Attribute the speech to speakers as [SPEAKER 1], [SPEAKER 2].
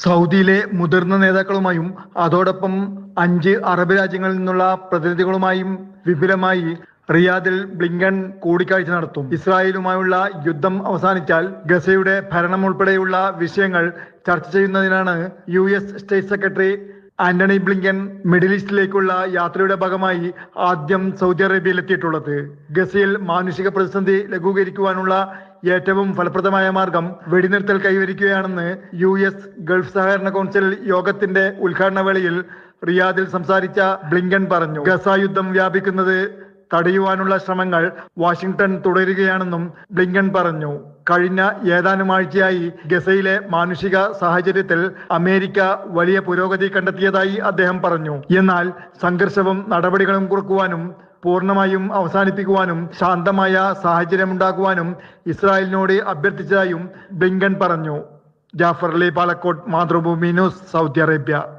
[SPEAKER 1] സൗദിയിലെ മുതിർന്ന നേതാക്കളുമായും അതോടൊപ്പം അഞ്ച് അറബ് രാജ്യങ്ങളിൽ നിന്നുള്ള പ്രതിനിധികളുമായും വിപുലമായി റിയാദിൽ ബ്ലിങ്കൺ കൂടിക്കാഴ്ച നടത്തും. ഇസ്രായേലുമായുള്ള യുദ്ധം അവസാനിച്ചാൽ ഗസയുടെ ഭരണം ഉൾപ്പെടെയുള്ള വിഷയങ്ങൾ ചർച്ച ചെയ്യുന്നതിനാണ് U S state secretary Antony Blinken middle ഈസ്റ്റിലേക്കുള്ള യാത്രയുടെ ഭാഗമായി ആദ്യം സൗദി അറേബ്യയിൽ എത്തിയിട്ടുള്ളത്. ഗസയിൽ മാനുഷിക പ്രതിസന്ധി ലഘൂകരിക്കുവാനുള്ള ഏറ്റവും ഫലപ്രദമായ മാർഗം വെടിനിർത്തൽ കൈവരിക്കുകയാണെന്ന് യു എസ് ഗൾഫ് സഹകരണ കൗൺസിൽ യോഗത്തിന്റെ ഉദ്ഘാടന വേളയിൽ റിയാദിൽ സംസാരിച്ച ബ്ലിങ്കൻ പറഞ്ഞു. ഗസ യുദ്ധം വ്യാപിക്കുന്നത് തടയുവാനുള്ള ശ്രമങ്ങൾ വാഷിംഗ്ടൺ തുടരുകയാണെന്നും ബ്ലിങ്കൻ പറഞ്ഞു. കഴിഞ്ഞ ഏതാനും ആഴ്ചയായി ഗസയിലെ മാനുഷിക സാഹചര്യത്തിൽ അമേരിക്ക വലിയ പുരോഗതി കണ്ടെത്തിയതായി അദ്ദേഹം പറഞ്ഞു. എന്നാൽ സംഘർഷവും നടപടികളും കുറക്കുവാനും പൂർണമായും അവസാനിപ്പിക്കുവാനും ശാന്തമായ സാഹചര്യമുണ്ടാക്കുവാനും ഇസ്രായേലിനോട് അഭ്യർത്ഥിച്ചതായും ബ്ലിങ്കൻ പറഞ്ഞു. Jafar Ali Palakkot Mathrubhumi news Saudi Arabia.